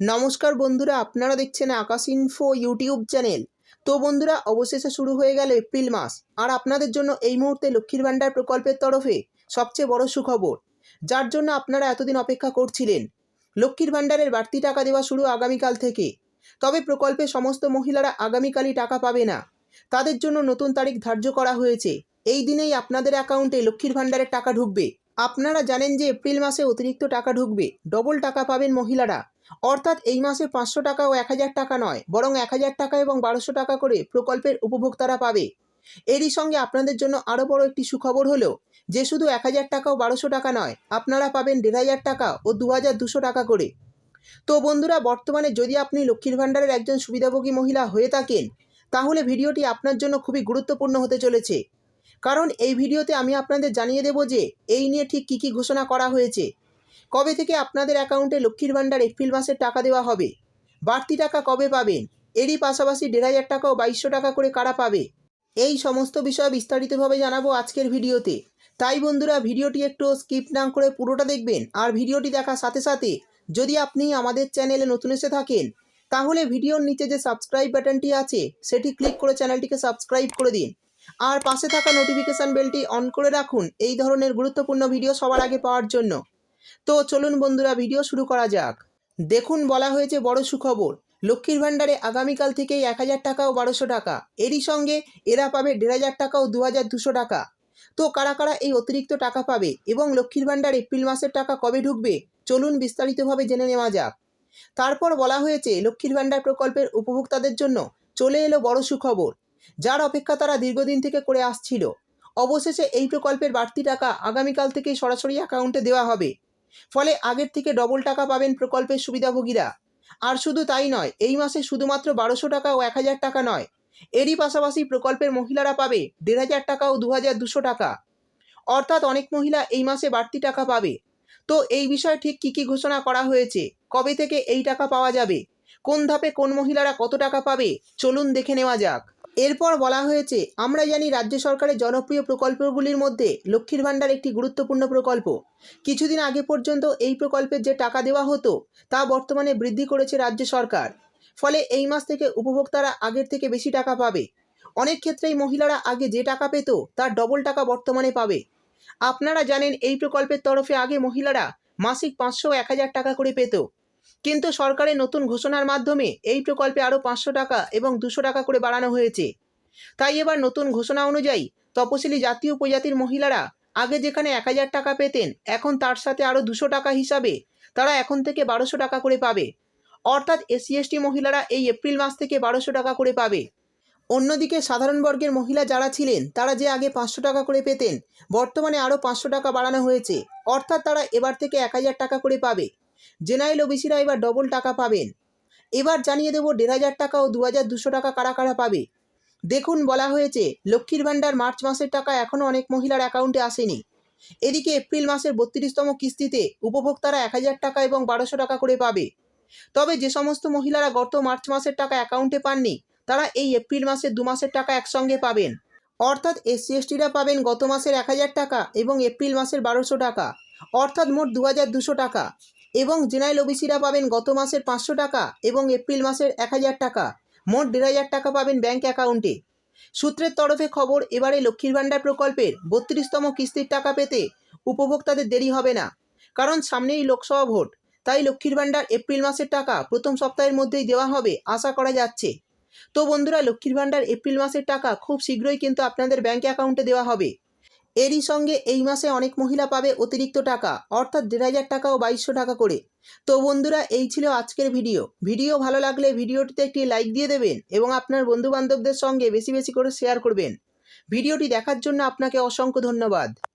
নমস্কার বন্ধুরা, আপনারা দেখছেন আকাশ ইনফো ইউটিউব চ্যানেল তো বন্ধুরা, অবশেষে শুরু হয়ে গেল এপ্রিল মাস। আর আপনাদের জন্য এই মুহূর্তে লক্ষ্মীর ভাণ্ডার প্রকল্পের তরফে সবচেয়ে বড় সুখবর, যার জন্য আপনারা এতদিন অপেক্ষা করছিলেন। লক্ষ্মীর ভাণ্ডারের বাড়তি টাকা দেওয়া শুরু আগামীকাল থেকে। তবে প্রকল্পে সমস্ত মহিলারা আগামীকালই টাকা পাবে না। তাদের জন্য নতুন তারিখ ধার্য করা হয়েছে। এই দিনেই আপনাদের অ্যাকাউন্টে লক্ষ্মীর ভাণ্ডারের টাকা ঢুকবে। আপনারা জানেন যে এপ্রিল মাসে অতিরিক্ত টাকা ঢুকবে, ডবল টাকা পাবেন মহিলারা। অর্থাৎ এই মাসে পাঁচশো টাকা ও এক হাজার টাকা নয়, বরং এক হাজার টাকা এবং বারোশো টাকা করে প্রকল্পের উপভোক্তারা পাবে। এরই সঙ্গে আপনাদের জন্য আরও বড় একটি সুখবর হলো যে শুধু এক হাজার টাকা ও বারোশো টাকা নয়, আপনারা পাবেন দেড় হাজার টাকা ও দু হাজার দুশো টাকা করে। তো বন্ধুরা, বর্তমানে যদি আপনি লক্ষ্মীর ভাণ্ডারের একজন সুবিধাভোগী মহিলা হয়ে থাকেন, তাহলে ভিডিওটি আপনার জন্য খুবই গুরুত্বপূর্ণ হতে চলেছে। কারণ এই ভিডিওতে আমি আপনাদের জানিয়ে দেব যে এই নিয়ে ঠিক কী কী ঘোষণা করা হয়েছে। কবে থেকে আপনাদের অ্যাকাউন্টে লক্ষ্মীর ভাণ্ডার এপ্রিল মাসের টাকা দেওয়া হবে? বাড়তি টাকা কবে পাবেন? এরই পাশাপাশি দেড় হাজার টাকা ও বাইশশো টাকা করে কারা পাবে? এই সমস্ত বিষয় বিস্তারিতভাবে জানাব আজকের ভিডিওতে। তাই বন্ধুরা, ভিডিওটি একটু স্কিপ না করে পুরোটা দেখবেন আর ভিডিওটি দেখার সাথে সাথে যদি আপনি আমাদের চ্যানেলে নতুন এসে থাকেন, তাহলে ভিডিওর নিচে যে সাবস্ক্রাইব বাটনটি আছে, সেটি ক্লিক করে চ্যানেলটিকে সাবস্ক্রাইব করে দিন। আর পাশে থাকা নোটিফিকেশান বেলটি অন করে রাখুন। এই ধরনের গুরুত্বপূর্ণ ভিডিও সবার আগে পাওয়ার জন্য। তো চলুন বন্ধুরা ভিডিও শুরু করা যাক। দেখুন, বলা হয়েছে বড় সুখবর। লক্ষ্মীর ভাণ্ডারে আগামীকাল থেকেই এক হাজার টাকা ও বারোশো টাকা। এরই সঙ্গে এরা পাবে দেড় হাজার টাকা ও দু হাজার দুশো টাকা। তো কারা কারা এই অতিরিক্ত টাকা পাবে এবং লক্ষ্মীর ভাণ্ডার এপ্রিল মাসের টাকা কবে ঢুকবে, চলুন বিস্তারিতভাবে জেনে নেওয়া যাক। তারপর বলা হয়েছে, লক্ষ্মীর ভাণ্ডার প্রকল্পের উপভোক্তাদের জন্য চলে এলো বড় সুখবর। যার অপেক্ষা তারা দীর্ঘদিন থেকে করে আসছিল। অবশেষে এই প্রকল্পের বাড়তি টাকা আগামীকাল থেকেই সরাসরি অ্যাকাউন্টে দেওয়া হবে। ফলে আগের থেকে ডবল টাকা পাবেন প্রকল্পের সুবিধাভোগীরা। আর শুধু তাই নয়, এই মাসে শুধুমাত্র বারোশো টাকা ও এক হাজার টাকা নয়, এরই পাশাপাশি প্রকল্পের মহিলারা পাবে দেড় হাজার টাকা ও দু হাজার দুশো টাকা। অর্থাৎ অনেক মহিলা এই মাসে বাড়তি টাকা পাবে। তো এই বিষয়ে ঠিক কী কী ঘোষণা করা হয়েছে? কবে থেকে এই টাকা পাওয়া যাবে? কোন ধাপে কোন মহিলারা কত টাকা পাবে? চলুন দেখে নেওয়া যাক। এরপর বলা হয়েছে, আমরা জানি রাজ্য সরকারের জনপ্রিয় প্রকল্পগুলির মধ্যে লক্ষ্মীর ভাণ্ডার একটি গুরুত্বপূর্ণ প্রকল্প। কিছুদিন আগে পর্যন্ত এই প্রকল্পের যে টাকা দেওয়া হতো, তা বর্তমানে বৃদ্ধি করেছে রাজ্য সরকার। ফলে এই মাস থেকে উপভোক্তারা আগের থেকে বেশি টাকা পাবে। অনেক ক্ষেত্রেই মহিলারা আগে যে টাকা পেত, তার ডবল টাকা বর্তমানে পাবে। আপনারা জানেন, এই প্রকল্পের তরফে আগে মহিলারা মাসিক পাঁচশো, এক হাজার টাকা করে পেত। কিন্তু সরকারের নতুন ঘোষণার মাধ্যমে এই প্রকল্পে আরও পাঁচশো টাকা এবং দুশো টাকা করে বাড়ানো হয়েছে। তাই এবার নতুন ঘোষণা অনুযায়ী তপশিলি জাতীয় উপজাতির মহিলারা আগে যেখানে এক হাজার টাকা পেতেন, এখন তার সাথে আরও দুশো টাকা হিসাবে তারা এখন থেকে বারোশো টাকা করে পাবে। অর্থাৎ এসসি মহিলারা এই এপ্রিল মাস থেকে বারোশো টাকা করে পাবে। অন্যদিকে সাধারণ বর্গের মহিলা যারা ছিলেন, তারা যে আগে পাঁচশো টাকা করে পেতেন, বর্তমানে আরও পাঁচশো টাকা বাড়ানো হয়েছে। অর্থাৎ তারা এবার থেকে এক হাজার টাকা করে পাবে। জেনারেল ওবিসিরা এবার ডবল টাকা পাবেন। এবার জানিয়ে দেবো দেড় হাজার টাকা ও দু হাজার দুশো টাকা কারা কারা পাবে। দেখুন, বলা হয়েছে, লক্ষ্মীর ভাণ্ডার মার্চ মাসের টাকা এখনও অনেক মহিলার অ্যাকাউন্টে আসেনি। এদিকে এপ্রিল মাসের বত্রিশতম কিস্তিতে উপভোক্তারা এক হাজার টাকা এবং বারোশো টাকা করে পাবে। তবে যে সমস্ত মহিলারা গত মার্চ মাসের টাকা অ্যাকাউন্টে পাননি, তারা এই এপ্রিল মাসের দু মাসের টাকা একসঙ্গে পাবেন। অর্থাৎ এসসি এসটিরা পাবেন গত মাসের এক হাজার টাকা এবং এপ্রিল মাসের বারোশো টাকা। অর্থাৎ মোট দু হাজার দুশো টাকা। এবং জেনারেল ওবিসিরা পাবেন গত মাসের পাঁচশো টাকা এবং এপ্রিল মাসের এক হাজার টাকা। মোট দেড় হাজার টাকা পাবেন ব্যাঙ্ক অ্যাকাউন্টে। সূত্রের তরফে খবর, এবারে লক্ষ্মীর ভাণ্ডার প্রকল্পের বত্রিশতম কিস্তির টাকা পেতে উপভোক্তাদের দেরি হবে না, কারণ সামনেই লোকসভা ভোট। তাই লক্ষ্মীর ভাণ্ডার এপ্রিল মাসের টাকা প্রথম সপ্তাহের মধ্যেই দেওয়া হবে আশা করা যাচ্ছে। তো বন্ধুরা, লক্ষ্মীর ভাণ্ডার এপ্রিল মাসের টাকা খুব শীঘ্রই কিন্তু আপনাদের ব্যাঙ্ক অ্যাকাউন্টে দেওয়া হবে। এরই সঙ্গে এই মাসে অনেক মহিলা পাবে অতিরিক্ত টাকা, অর্থাৎ দেড় হাজার টাকা ও বাইশশো টাকা করে। তো বন্ধুরা, এই ছিল আজকের ভিডিও। ভিডিও ভালো লাগলে ভিডিওটিতে একটি লাইক দিয়ে দেবেন এবং আপনার বন্ধুবান্ধবদের সঙ্গে বেশি বেশি করে শেয়ার করবেন। ভিডিওটি দেখার জন্য আপনাকে অসংখ্য ধন্যবাদ।